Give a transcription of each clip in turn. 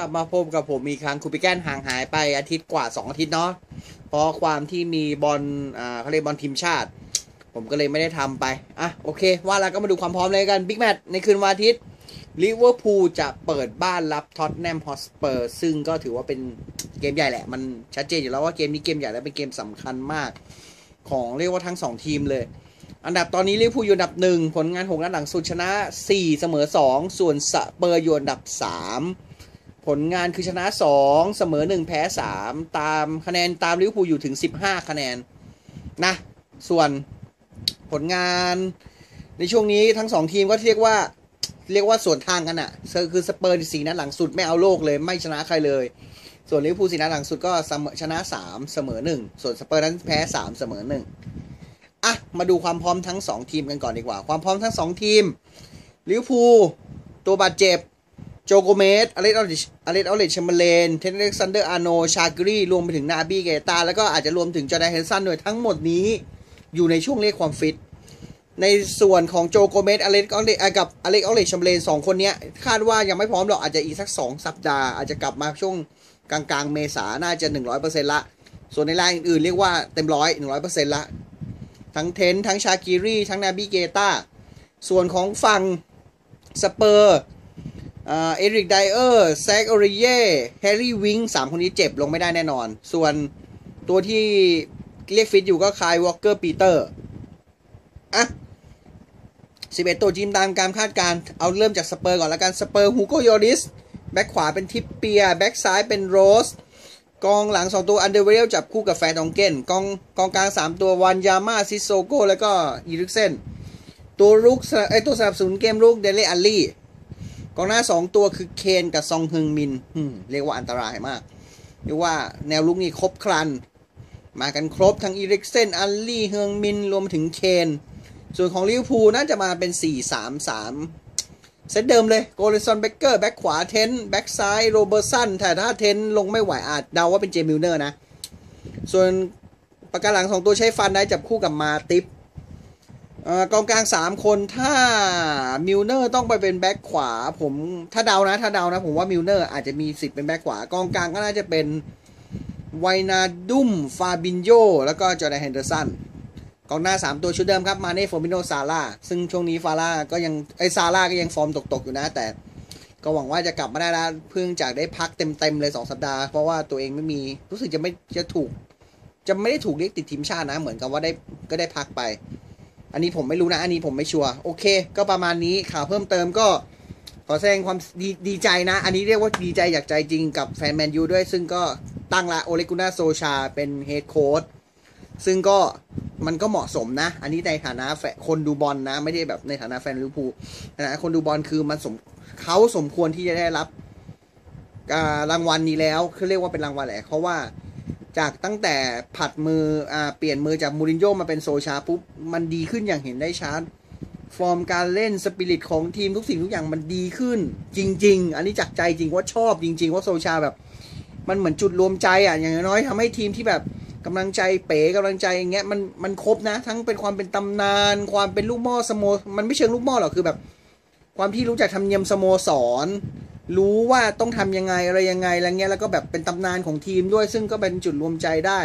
กลับมาพบกับผมอีกครั้งคูปิแกนห่างหายไปอาทิตย์กว่า 2 อาทิตย์เนาะเพราะความที่มีบอลอ่าเขาเรียกบอลทีมชาติ ผมก็เลยไม่ได้ทำไป อะ โอเค ว่าแล้วก็มาดูความพร้อมเลยกันบิ๊กแมตช์ในคืนวันอาทิตย์ลิเวอร์พูลจะเปิดบ้านรับท็อตแนมฮอสเปอร์ซึ่งก็ถือว่าเป็นเกมใหญ่แหละ มันชัดเจนอยู่แล้วว่าเกมนี้เกมใหญ่และเป็นเกมสำคัญมาก ของเรียกว่าทั้ง 2 ทีมเลย อันดับตอนนี้ลิเวอร์พูลอยู่อันดับหนึ่งผลงานหกนัดหลังสุดชนะ 4 เสมอ 2 ส่วนสเปอร์อยู่อันดับ 3 ผลงานคือชนะ 2 เสมอ 1 แพ้ 3 ตามคะแนนตามลิเวอร์พูลอยู่ถึง 15 คะแนนนะ ส่วนผลงานในช่วงนี้ทั้ง 2 ทีมก็เรียกว่าเรียกว่าส่วนทางกันอะ่ะคือสเปอร์สีนัดหลังสุดไม่เอาโลกเลยไม่ชนะใครเลย ส่วนลิเวอร์พูลสีนัดหลังสุดก็เสมอชนะ 3 เสมอ 1 ส่วนสเปอร์นั้นแพ้ 3 เสมอ 1 อะ มาดูความพร้อมทั้ง 2 ทีมกันก่อนดีกว่า ความพร้อมทั้ง 2 ทีมลิเวอร์พูลตัวบาดเจ็บ โจโกเมสอเลสอเลชอเลสอเลชแชมเบเลน เทนเน็กซันเดอร์อาโน ชากิรีรวมไปถึงนาบีเกตา แล้วก็อาจจะรวมถึงจอร์แดนเฮนสันด้วยทั้งหมดนี้อยู่ในช่วงเรียกความฟิต ในส่วนของโจโกเมสอเลสอเลกับอเลสอเลชแชมเบเลนสองคนนี้คาดว่ายังไม่พร้อมหรอกอาจจะอีกสัก2สัปดาห์ อาจจะกลับมาช่วงกลางๆ เมษาน่าจะ 100%ละ ส่วนในรายอื่นๆ เรียกว่าเต็มร้อย100%ละ ทั้งเทน ทั้งชากิรีทั้งนาบิเกตาส่วนของฝั่งสเปอร์ เอริกไดเออร์แซกโอริเย่แฮร์รี่วิงสามคนนี้เจ็บลงไม่ได้แน่นอน ส่วนตัวที่เรียกฟิตอยู่ก็คายวอลเกอร์ปีเตอร์อะสิบเอ็ดตัวจีมตามการคาดการณ์เอาเริ่มจากสเปอร์ก่อนล้วกันสเปอร์ฮูโกโยริสแบ็คขวาเป็นทิปเปียแบ็คซ้ายเป็นโรส กองหลัง 2 ตัวอันเดอร์เวลจับคู่กับแฟนองเกนกองกองกลาง 3 ตัววันยาม่าซิโซโกแล้วก็อีริกเซนตัวรุกไอตัวสนับสนุนเกมรุกเดเลอัลลี่ กองหน้า 2 ตัวคือเคนกับซองฮึงมินเรียกว่าอันตรายมาก เรียกว่าแนวลุกนี่ครบครัน มากันครบทั้งอีริกเซน อัลลี่เฮืองมิน รวมถึงเคน ส่วนของลิเวอร์พูลน่าจะมาเป็น 4-3-3 เซตเดิมเลยโกลิสันเบเกอร์แบ็คขวาเทนแบ็คซ้ายโรเบอร์สันแต่ถ้าเทนลงไม่ไหวอาจเดาว่าเป็นเจมิลเนอร์นะ ส่วนประการหลังสองตัวใช้ฟันได้จับคู่กับมาติป กองกลาง3คนถ้ามิลเนอร์ต้องไปเป็นแบ็คขวา ผมถ้าเดานะ ถ้าเดานะ ผมว่ามิลเนอร์อาจจะมีสิทธิ์เป็นแบ็คขวากองกลางก็น่าจะเป็นไวนาดุมฟาบินโยแล้วก็จอร์แดนเฮนเดอร์สันกองหน้า 3 ตัวชุดเดิมครับ มาเน่ฟอร์มิโนซาร่าซึ่งช่วงนี้ฟาร่าก็ยังไอซาร่าก็ยังฟอร์มตก ๆ อยู่นะ แต่ก็หวังว่าจะกลับมาได้แล้วเพิ่งจากได้พักเต็ม ๆ เลย 2 สัปดาห์ เพราะว่าตัวเองไม่มีรู้สึกจะไม่จะถูก จะไม่ได้ถูกเรียกติดทีมชาตินะ เหมือนกับว่าได้ก็ได้พักไป อันนี้ผมไม่รู้นะ อันนี้ผมไม่ชัวร์โอเค ก็ประมาณนี้ข่าวเพิ่มเติมก็ขอแสดงความดีดีใจนะ อันนี้เรียกว่าดีใจอยากใจจริงกับแฟนแมนยูด้วย ซึ่งก็ตั้งละโอเลกุน่าโซชาเป็นเฮดโค้ชซึ่งก็มันก็เหมาะสมนะ อันนี้ในฐานะแฟคนดูบอลนะ ไม่ได้แบบในฐานะแฟนลิเวอร์พูลนะคนดูบอลคือมันสมเขาสมควรที่จะได้รับรางวัลนี้แล้วคือเรียกว่าเป็นรางวัลแหละเพราะว่า จากตั้งแต่ผัดมืออ่าเปลี่ยนมือจากมูรินโญ่มาเป็นโซชาปุ๊บมันดีขึ้นอย่างเห็นได้ชัดฟอร์มการเล่นสปิริตของทีมทุกสิ่งทุกอย่างมันดีขึ้น จริง ๆ อันนี้จากใจจริงว่าชอบจริง ๆ ว่าโซชาแบบ มันเหมือนจุดรวมใจอะอย่างน้อยทำให้ทีมที่แบบกำลังใจเป๋กำลังใจอย่างเงี้ยมันมันครบนะ ทั้งเป็นความเป็นตำนาน ความเป็นลูกหม้อสโมมันไม่เชิงลูกหม้อหรอกคือแบบ ความที่รู้จักทำเนียมสโมสร รู้ว่าต้องทำยังไงอะไรยังไงอะไรเงี้ยแล้วก็แบบเป็นตำนานของทีมด้วย ซึ่งก็เป็นจุดรวมใจได้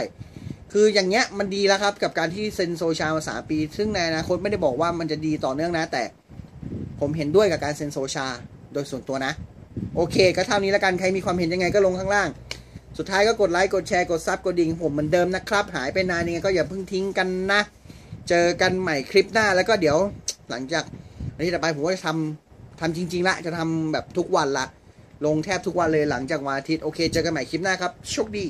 คืออย่างเงี้ยมันดีแล้วครับกับการที่เซ็นโซชามาสาปี ซึ่งในอนาคตไม่ได้บอกว่ามันจะดีต่อเนื่องนะ แต่ผมเห็นด้วยกับการเซ็นโซชาโดยส่วนตัวนะ โอเค ก็เท่านี้แล้วกันใครมีความเห็นยังไงก็ลงข้างล่าง สุดท้ายก็กดไลค์กดแชร์กดซับกดดิ่งผมเหมือนเดิมนะครับ หายไปนานยังไงก็อย่าเพิ่งทิ้งกันนะ เจอกันใหม่คลิปหน้าแล้วก็เดี๋ยวหลังจากอาทิตย์ต่อไปผมก็จะทำ ทำจริง ๆ ละจะทำแบบทุกวันละ ลงแทบทุกวันเลยหลังจากวันอาทิตย์ โอเค เจอกันใหม่คลิปหน้าครับ โชคดี